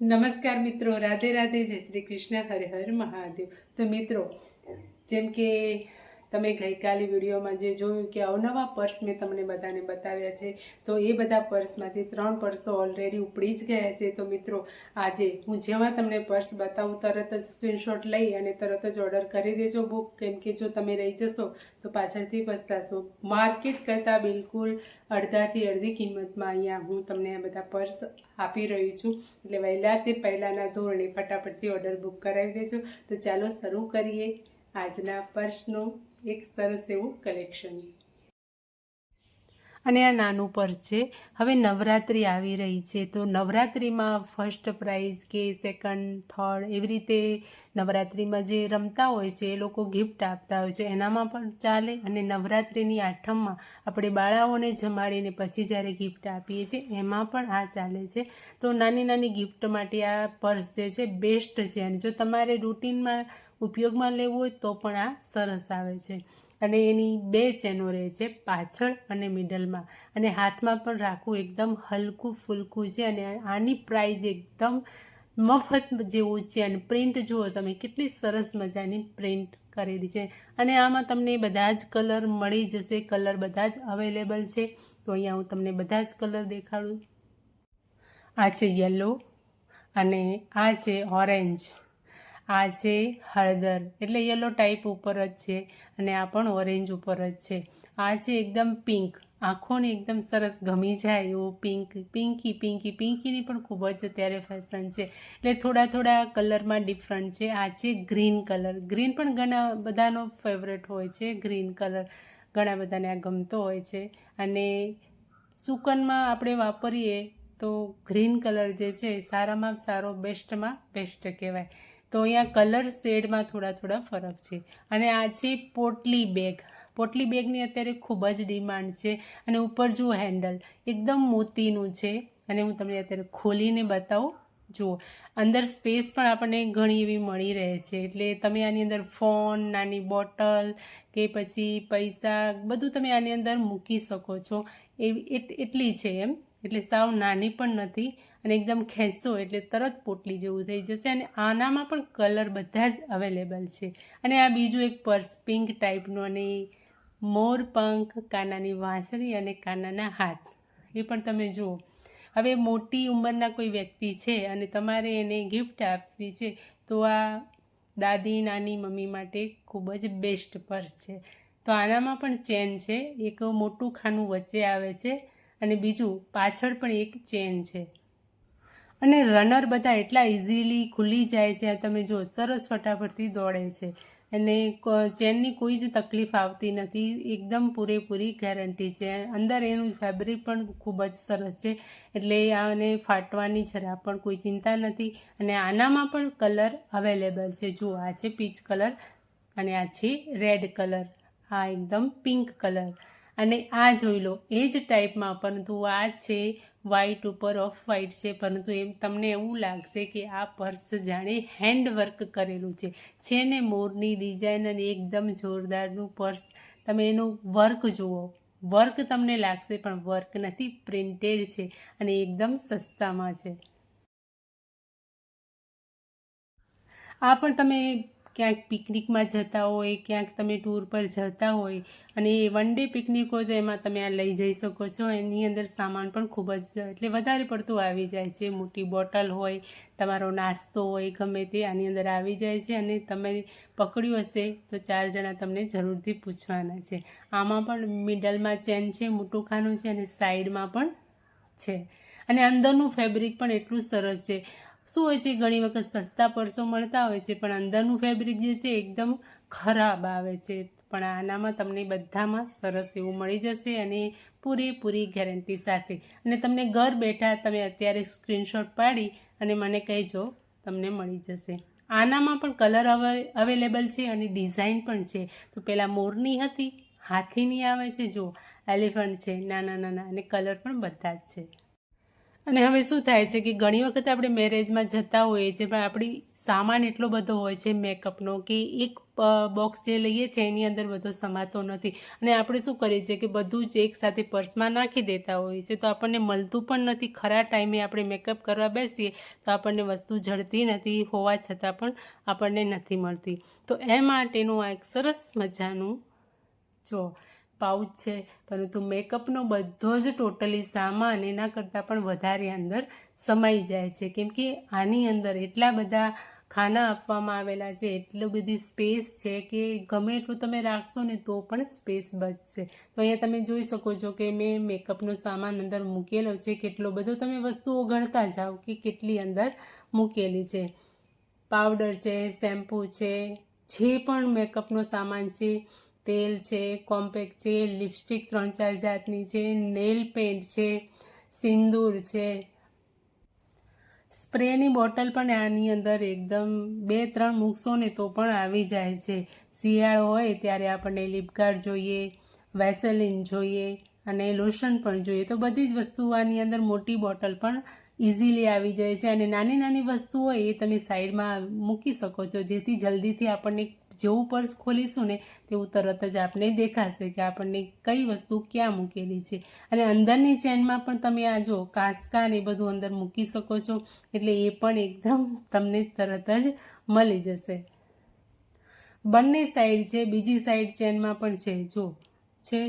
નમસ્કાર મિત્રો રાધે રાધે જય શ્રી કૃષ્ણ હરે હર મહાદેવ. તો મિત્રો જેમ કે તમે ગઈકાલે વિડીયોમાં જે જોયું કે અવનવા પર્સ મેં તમને બધાને બતાવ્યા છે, તો એ બધા પર્સમાંથી ત્રણ પર્સ તો ઓલરેડી ઉપડી જ ગયા છે. તો મિત્રો, આજે હું જેવા તમને પર્સ બતાવું, તરત જ સ્ક્રીનશોટ લઈ અને તરત જ ઓર્ડર કરી દેજો બુક કેમ કે જો તમે રહી જશો, તો પાછળથી પસ્તાશો. માર્કેટ કરતાં બિલકુલ અડધાથી અડધી કિંમતમાં અહીંયા હું તમને આ બધા પર્સ આપી રહી છું. એટલે વહેલા તે પહેલાંના ધોરણે ફટાફટથી ઓર્ડર બુક કરાવી દેજો. તો ચાલો શરૂ કરીએ આજના પર્સનું એક સરસ એવું કલેક્શન અને આ નાનું પર્સ છે. હવે નવરાત્રિ આવી રહી છે. તો નવરાત્રિમાં ફર્સ્ટ પ્રાઇઝ કે સેકન્ડ થર્ડ એવી રીતે નવરાત્રિમાં જે રમતા હોય છે, એ લોકો ગિફ્ટ આપતા હોય છે. એનામાં પણ ચાલે અને નવરાત્રિની આઠમમાં આપણે બાળાઓને જમાડીને પછી જ્યારે ગિફ્ટ આપીએ છીએ, એમાં પણ આ ચાલે છે. તો નાની નાની ગિફ્ટ માટે આ પર્સ જે છે બેસ્ટ છે. અને જો તમારે રૂટિનમાં ઉપયોગમાં લેવું હોય તો પણ આ સરસ આવે છે. અને એની બે ચેનો રહે છે, પાછળ અને મિડલમાં. અને હાથમાં પણ રાખવું એકદમ હલકું ફૂલકું છે અને આની પ્રાઇઝ એકદમ મફત જેવું છે. અને પ્રિન્ટ જુઓ તમે, કેટલી સરસ મજાની પ્રિન્ટ કરેલી છે. અને આમાં તમને બધા જ કલર મળી જશે કલર બધા જ અવેલેબલ છે. તો અહીંયા હું તમને બધા જ કલર દેખાડું. આ છે યલો અને આ છે ઓરેન્જ આ છે હળદર, એટલે યલો ટાઈપ ઉપર જ છે અને આ પણ ઓરેન્જ ઉપર જ છે. આ છે એકદમ પિંક આંખોને એકદમ સરસ ગમી જાય એવું પિંક પિંકી પિંકી પિંકીની પણ ખૂબ જ અત્યારે ફેશન છે. એટલે થોડા થોડા કલરમાં ડિફરન્ટ છે. આ છે ગ્રીન કલર ગ્રીન પણ ઘણા બધાનો ફેવરેટ હોય છે ગ્રીન કલર ઘણા બધાને આ ગમતો હોય છે. અને સુકનમાં આપણે વાપરીએ તો ગ્રીન કલર જે છે સારામાં સારો બેસ્ટમાં બેસ્ટ કહેવાય. તો અહીંયા કલર શેડમાં થોડા થોડા ફરક છે. અને આ છે પોટલી બેગ. પોટલી બેગની અત્યારે ખૂબ જ ડિમાન્ડ છે. અને ઉપર જુઓ હેન્ડલ. એકદમ મોતીનું છે. અને હું તમને અત્યારે ખોલીને બતાવું. જુઓ. અંદર સ્પેસ પણ આપણને ઘણી એવી મળી રહે છે. એટલે તમે આની અંદર ફોન, નાની બોટલ કે પછી પૈસા બધું તમે આની અંદર મૂકી શકો છો. એવી એટલી છે એમ. એટલે સાવ નાની પણ નથી અને એકદમ ખેંચશો એટલે તરત પોટલી જેવું થઈ જશે અને આનામાં પણ કલર બધા જ અવેલેબલ છે. અને આ બીજું એક પર્સ પિંક ટાઈપનું અને મોર પંખ, કાનાની વાંસળી અને કાનાના હાથ. એ પણ તમે જુઓ. હવે મોટી ઉંમરના કોઈ વ્યક્તિ છે અને તમારે એને ગિફ્ટ આપવી છે તો આ દાદી, નાની, મમ્મી માટે ખૂબ જ બેસ્ટ પર્સ છે. તો આનામાં પણ ચેન છે. એક મોટું ખાનું વચ્ચે આવે છે. અને બીજું પાછળ પણ એક ચેન છે. અને રનર બધા એટલા ઇઝીલી ખુલી જાય છે તમે જો સરસ ફટાફટથી દોડે છે. અને ચેનની કોઈ જ તકલીફ આવતી નથી, એકદમ પૂરેપૂરી ગેરંટી છે. અંદર એનું ફેબ્રિક પણ ખૂબ જ સરસ છે, એટલે આને ફાટવાની જરા પણ કોઈ ચિંતા નથી. અને આનામાં પણ કલર અવેલેબલ છે. જુઓ આ છે પીચ કલર અને આ છે રેડ કલર આ એકદમ પિંક કલર અને આ જોઈ લો, એ જ ટાઈપમાં, પરંતુ આ છે વ્હાઈટ ઉપર ઓફ વ્હાઈટ છે, પરંતુ એમ તમને એવું લાગશે કે આ પર્સ જાણે હેન્ડવર્ક કરેલું છે. છે ને મોરની ડિઝાઇન અને એકદમ જોરદારનું પર્સ તમે એનું વર્ક જુઓ. વર્ક તમને લાગશે, પણ વર્ક નથી પ્રિન્ટેડ છે અને એકદમ સસ્તામાં છે. આ પણ તમે ક્યાંક પિકનિકમાં જતા હોય, ક્યાંક તમે ટૂર પર જતા હોય અને એ વન ડે પિકનિક હોય તો એમાં તમે આ લઈ જઈ શકો છો. એની અંદર સામાન પણ ખૂબ જ, એટલે વધારે પડતું આવી જાય છે. મોટી બોટલ હોય, તમારો નાસ્તો હોય, ગમે તે આની અંદર આવી જાય છે અને તમે પકડ્યું હશે તો ચાર જણા તમને જરૂરથી પૂછવાના છે. આમાં પણ મિડલમાં ચેન છે, મોટું ખાનું છે અને સાઈડમાં પણ છે. અને અંદરનું ફેબ્રિક પણ એટલું સરસ છે. શું હોય છે? ઘણી વખત સસ્તા પરસો મળતા હોય છે, પણ અંદરનું ફેબ્રિક જે છે, એકદમ ખરાબ આવે છે. પણ આનામાં તમને બધામાં સરસ એવું મળી જશે અને પૂરેપૂરી ગેરંટી સાથે. અને તમને ઘર બેઠા તમે અત્યારે સ્ક્રીનશોટ પાડી અને મને કહેજો, તમને મળી જશે. આનામાં પણ કલર અવેલેબલ છે અને ડિઝાઇન પણ છે. તો પહેલાં મોરની હતી, હાથીની આવે છે જો એલિફન્ટ છે, નાના નાના, અને કલર પણ બધા જ છે. અને હવે શું થાય છે કે ઘણી વખત આપણે મેરેજમાં જતા હોઈએ છીએ, પણ આપણી સામાન એટલો બધો હોય છે મેકઅપનો કે એક બોક્સ જે લઈએ છીએ એની અંદર બધો સમાતો નથી. અને આપણે શું કરીએ છીએ કે બધું જ એકસાથે પર્સમાં નાખી દેતા હોઈએ છીએ. તો આપણને મળતું પણ નથી. ખરા ટાઈમે આપણે મેકઅપ કરવા બેસીએ, તો આપણને વસ્તુ જડતી નથી, હોવા છતાં પણ આપણને નથી મળતી. તો એ માટેનું આ એક સરસ મજાનું જો પાઉચ છે. પરંતુ મેકઅપનો બધો જ ટોટલી સામાન એના કરતાં પણ વધારે અંદર સમાઈ જાય છે. કેમ કે આની અંદર એટલા બધા ખાના આપવામાં આવેલા છે, એટલી બધી સ્પેસ છે કે ગમે એટલું તમે રાખશો ને તો પણ સ્પેસ બચશે. તો અહીંયા તમે જોઈ શકો છો કે મેં મેકઅપનો સામાન અંદર મૂકેલો છે. કેટલો બધો તમે વસ્તુઓ ગણતા જાઓ કે કેટલી અંદર મૂકેલી છે. પાવડર છે શેમ્પૂ છે, જે પણ મેકઅપનો સામાન છે તેલ છે કોમ્પેક છે, લિપસ્ટિક ત્રણ ચાર જાતની છે, નેલ પેન્ટ છે, સિંદૂર છે. સ્પ્રેની બોટલ પણ આની અંદર એકદમ બે ત્રણ મૂકશો ને તો પણ આવી જાય છે. શિયાળો હોય ત્યારે આપણને લિપગાર્ડ જોઈએ, વેસલિન જોઈએ અને લોશન પણ જોઈએ. તો બધી જ વસ્તુ આની અંદર મોટી બોટલ પણ ઇઝીલી આવી જાય છે અને નાની નાની વસ્તુ હોય એ તમે સાઈડમાં મૂકી શકો છો, જેથી જલ્દીથી આપણને જેવું પર્સ ખોલીશું ને તેવું તરત જ આપને દેખાશે કે આપણને કઈ વસ્તુ ક્યાં મૂકેલી છે. અને અંદરની ચેનમાં પણ તમે આ જો કાંસકા ને એ બધું અંદર મૂકી શકો છો, એટલે એ પણ એકદમ તમને તરત જ મળી જશે. બંને સાઈડ છે, બીજી સાઈડ ચેનમાં પણ છે, જો છે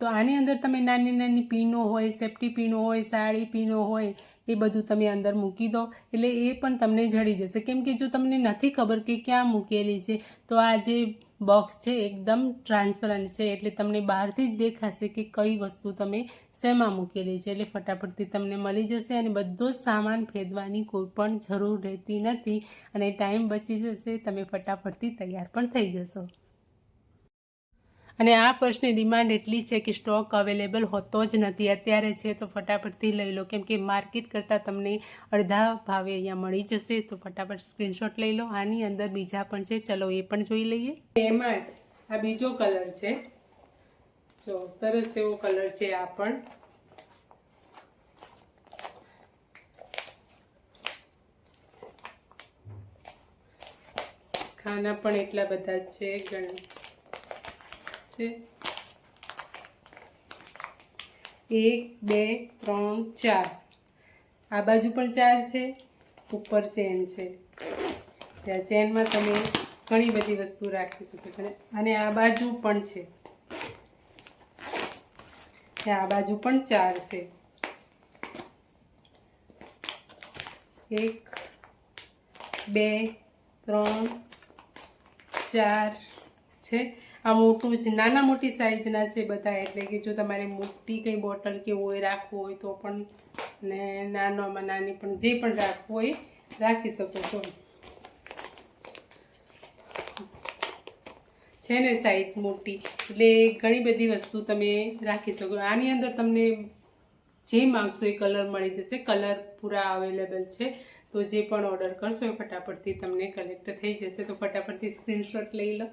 તો આની અંદર તમે નાની નાની પીનો હોય સેફ્ટી પીનો હોય, સાડી પીનો હોય, એ બધું તમે અંદર મૂકી દો. એટલે એ પણ તમને જડી જશે. કેમ કે જો તમને નથી ખબર કે ક્યાં મૂકેલી છે, તો આ જે બોક્સ છે એકદમ ટ્રાન્સપરન્ટ છે. એટલે તમને બહારથી જ દેખાશે કે કઈ વસ્તુ તમે શેમાં મૂકેલી છે. એટલે ફટાફટથી તમને મળી જશે અને બધો જ સામાન ફેદવાની કોઈ પણ જરૂર રહેતી નથી અને ટાઈમ બચી જશે. તમે ફટાફટથી તૈયાર પણ થઈ જશો. અને આ પર્સની ડિમાન્ડ એટલી છે કે સ્ટોક અવેલેબલ હોતો જ નથી. અત્યારે છે તો ફટાફટથી લઈ લો. કેમ કે માર્કેટ કરતાં તમને અડધા ભાવે અહીંયા મળી જશે. તો ફટાફટ સ્ક્રીનશોટ લઈ લો. આની અંદર બીજા પણ છે. ચલો, એ પણ જોઈ લઈએ. એમાં જ આ બીજો કલર છે. જો, સરસ એવો કલર છે આ પણ. ખાના પણ એટલા બધા જ છે. ગણ છે. એક, બે, ત્રણ, ચાર. આ બાજુ પણ ચાર છે. ઉપર ચેન છે. ત્યાં ચેનમાં તમે ઘણી બધી વસ્તુ રાખી શકો છો. અને આ બાજુ પણ છે. ત્યાં આ બાજુ પણ ચાર છે. એક, બે, ત્રણ, ચાર. છે. આ મોટું જ નાના મોટી સાઇઝના છે બધા, એટલે કે જો તમારે મોટી કંઈ બોટલ કે હોય રાખવું હોય તો પણ ને નાનામાં નાની પણ જે પણ રાખવું હોય, રાખી શકો છો. છે ને સાઈઝ મોટી, એટલે ઘણી બધી વસ્તુ તમે રાખી શકો આની અંદર તમને જે માગશો એ કલર મળી જશે. કલર પૂરા અવેલેબલ છે. તો જે પણ ઓર્ડર કરશો એ ફટાફટથી તમને કલેક્ટ થઈ જશે. તો ફટાફટથી સ્ક્રીનશોટ લઈ લો.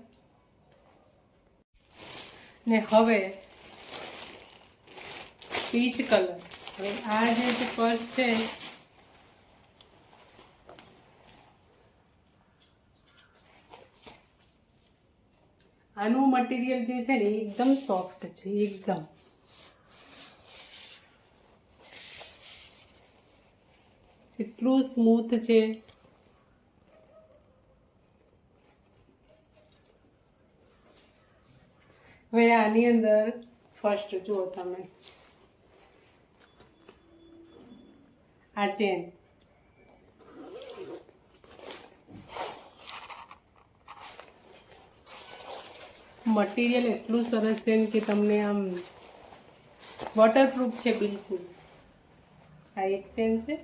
ને હવે પીચ કલર. હવે આ જે પર્સ છે, આનું મટીરિયલ જે છે ને એકદમ સોફ્ટ છે, એકદમ. એટલું સ્મૂથ છે. હવે આની અંદર ફર્સ્ટ જુઓ તમે. આ ચેન મટીરિયલ એટલું સરસ છે કે તમને આમ વોટરપ્રૂફ છે બિલકુલ. આ એક ચેન છે.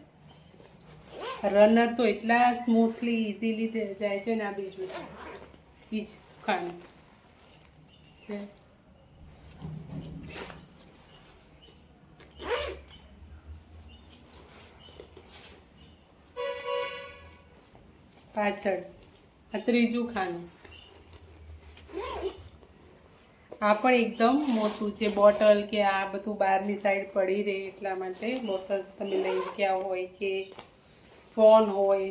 રનર તો એટલા સ્મૂથલી ઇઝીલી જાય છે ને આ બીજું છે. બીજ ખાંડ છે. પાછળ. આ ત્રીજું ખાનું. આ પણ એકદમ મોટું છે. બોટલ કે આ બધું બહારની સાઈડ પડી રહે એટલા માટે બોટલ તમે લઈ ગયા હોય કે ફોન હોય,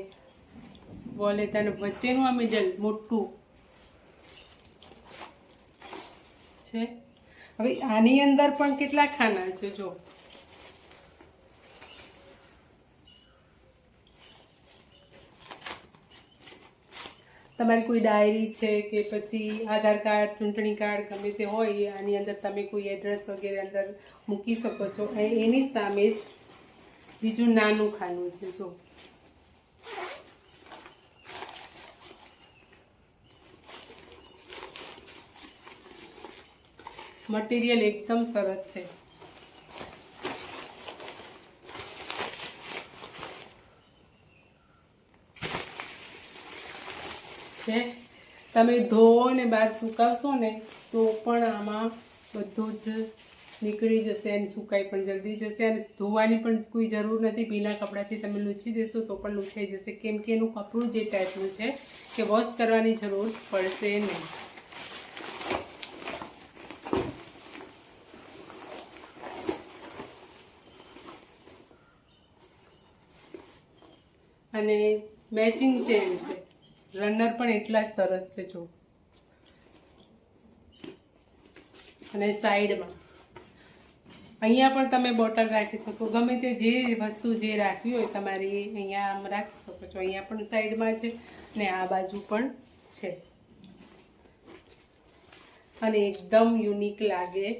વોલેટ અને વચ્ચેનું આ મિડલ મોટું છે. હવે આની અંદર પણ કેટલા ખાના છે જો. તમારી કોઈ ડાયરી છે કે પછી આધાર કાર્ડ, ચૂંટણી કાર્ડ ગમે તે હોય આની અંદર તમે કોઈ એડ્રેસ વગેરે અંદર મૂકી શકો છો. અને એની સામે જ બીજું નાનું ખાનું છે, જો. મટીરિયલ એકદમ સરસ છે. છે. તમે ધોવો ને બહાર સુકાવશો ને તો પણ આમાં બધું જ નીકળી જશે અને સુકાઈ પણ જલ્દી જશે અને ધોવાની પણ કોઈ જરૂર નથી. ભીના કપડાથી તમે લૂછી દેશો તો પણ લૂછાઈ જશે. કેમ કે એનું કપડું જે ટાઈપનું છે કે વોશ કરવાની જરૂર પડશે નહીં. અને મેચિંગ ચેન છે. રનર પણ એટલા જ સરસ છે, જો. અને સાઈડમાં. અહીંયા પણ તમે બોટલ રાખી શકો. ગમે તે જે વસ્તુ જે રાખવી હોય તમારી અહીંયા આમ રાખી શકો છો. અહીંયા પણ સાઈડમાં છે ને આ બાજુ પણ છે. અને એકદમ યુનિક લાગે.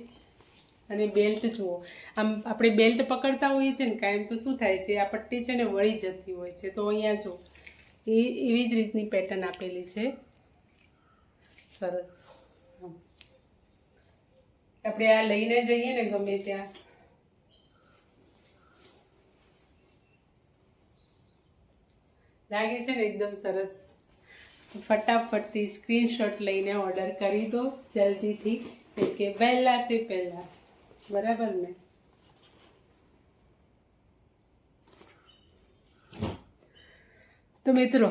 અને બેલ્ટ જુઓ. આમ આપણે બેલ્ટ પકડતા હોઈએ છીએ ને કાયમ તો શું થાય છે, આ પટ્ટી છે ને વળી જતી હોય છે. તો અહીંયા જો એ એવી જ રીતની પેટર્ન આપેલી છે. સરસ. આપણે આ લઈને જઈએ ને ગમે ત્યાં. લાગે છે ને એકદમ સરસ. ફટાફટથી સ્ક્રીનશોટ લઈને ઓર્ડર કરી દો, જલ્દીથી. કે પહેલાં તે પહેલાં. બરાબર ને? તો મિત્રો,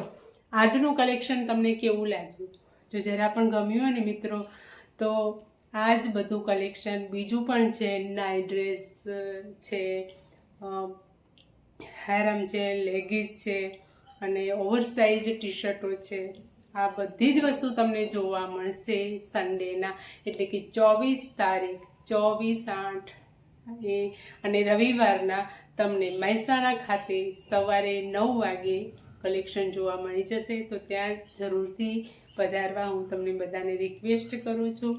આજનું કલેક્શન તમને કેવું લાગ્યું? જો જરા પણ ગમ્યું હોય ને મિત્રો, તો આ જ બધું કલેક્શન બીજું પણ છે નાઇટ ડ્રેસ છે હેરમ છે લેગીઝ છે, અને ઓવરસાઇઝ ટી શર્ટો છે. આ બધી જ વસ્તુ તમને જોવા મળશે સન્ડેના એટલે કે ચોવીસ તારીખ, ચોવીસ આઠ, એ, અને રવિવારના તમને મહેસાણા ખાતે સવારે નવ વાગે કલેક્શન જોવા મળી જશે, તો ત્યાં જરૂરથી પધારવા હું તમને બધાને રિક્વેસ્ટ કરું છું.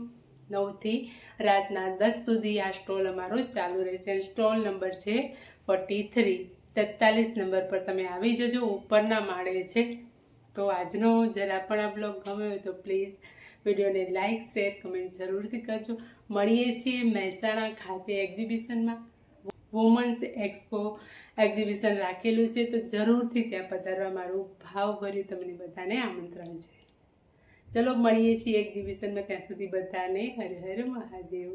નવથી રાતના દસ સુધી આ સ્ટોલ અમારો ચાલુ રહેશે. સ્ટોલ નંબર છે ફોર્ટી થ્રી તેતાલીસ નંબર પર તમે આવી જજો, ઉપરના માળે છે. તો આજનો જરા પણ આ બ્લોગ ગમે હોય તો પ્લીઝ વિડીયોને લાઇક શેર કમેન્ટ જરૂરથી કરજો. મળીએ છીએ મહેસાણા ખાતે એક્ઝિબિશનમાં વુમન્સ એક્સપો એક્ઝિબિશન રાખેલું છે, તો જરૂરથી ત્યાં પધારવા મારું ભાવભર્યું તમને બધાને આમંત્રણ છે. ચલો મળીએ છીએ એક્ઝિબિશનમાં ત્યાં સુધી બધાને. હર હર મહાદેવ.